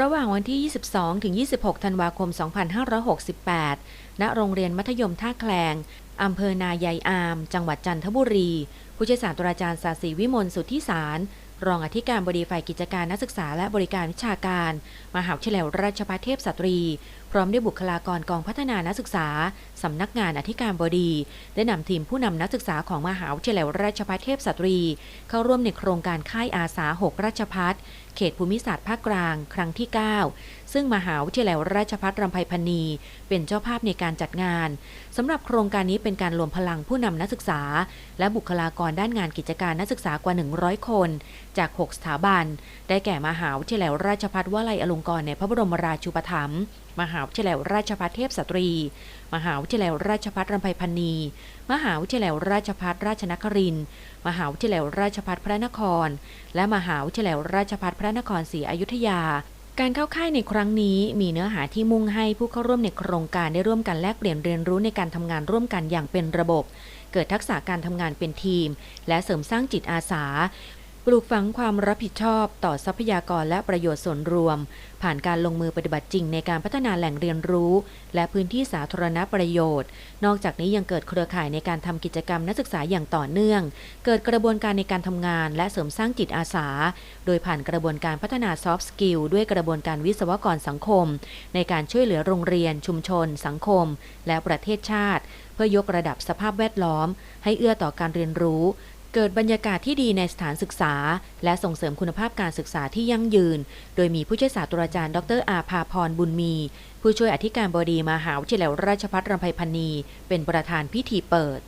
ระหว่างวันที่ 22 ถึง 26 ธันวาคม 2568 ณ โรงเรียนมัธยมท่าแคลง อำเภอนายายอาม จังหวัดจันทบุรี ผู้ช่วยศาสตราจารย์ศาสีวิมลสุทธิสาร รองอธิการบดีฝ่ายกิจการนักศึกษาและบริการวิชาการ มหาวิทยาลัยราชภัฏเทพสตรี พร้อมด้วยบุคลากรกองพัฒนานักศึกษา สำนักงานอธิการบดี ได้นำทีมผู้นำนักศึกษาของมหาวิทยาลัยราชภัฏเทพสตรี เข้าร่วมในโครงการค่ายอาสา 6 ราชพัฒเขตภูมิศาสตร์ภาคกลาง ครั้งที่ 9 ซึ่งมหาวิทยาลัยราชภัฏรำไพพรรณีเป็นเจ้าภาพในการจัดงานสำหรับโครงการนี้เป็นการรวมพลังผู้นำนักศึกษา และบุคลากรด้านงานกิจการนักศึกษากว่า 100 คน จาก 6 สถาบัน ได้แก่มหาวิทยาลัยราชภัฏวลัยอลงกรณ์ในพระบรมราชูปถัมภ์มหาวิทยาลัยราชภัฏเทพสตรี มหาวิทยาลัยราชภัฏรำไพพรรณีมหาวิทยาลัยราชภัฏราชนครินมหาวิทยาลัยราชภัฏพระนคร และมหาวิทยาลัยราชภัฏพระนครศรีอยุธยาการเข้าค่ายในครั้งนี้มีเนื้อหาที่มุ่งให้ผู้เข้าร่วมในโครงการได้ร่วมกันแลกเปลี่ยนเรียนรู้ในการทำงานร่วมกันอย่างเป็นระบบ เกิดทักษะการทำงานเป็นทีม และเสริมสร้างจิตอาสา ปลูกฝังความรับผิดชอบต่อทรัพยากรและประโยชน์ส่วนรวม ผ่านการลงมือปฏิบัติจริงในการพัฒนาแหล่งเรียนรู้ และพื้นที่สาธารณประโยชน์ นอกจากนี้ยังเกิดเครือข่ายในการทำกิจกรรมนักศึกษาอย่างต่อเนื่อง เกิดกระบวนการในการทำงาน และเสริมสร้างจิตอาสา โดยผ่านกระบวนการพัฒนาซอฟต์สกิลด้วยกระบวนการวิศวกรสังคม ในการช่วยเหลือโรงเรียน ชุมชน สังคม และประเทศชาติ เพื่อยกระดับสภาพแวดล้อม ให้เอื้อต่อการเรียนรู้ เกิดบรรยากาศที่ดีในสถานศึกษา และส่งเสริมคุณภาพการศึกษาที่ยั่งยืน โดยมีผู้ช่วยศาสตราจารย์ ดรอาภาพรบุญมี ผู้ช่วยอธิการบดีมหาวิทยาลัยราชภัฏรำไพพรรณีเป็นประธานพิธีเปิด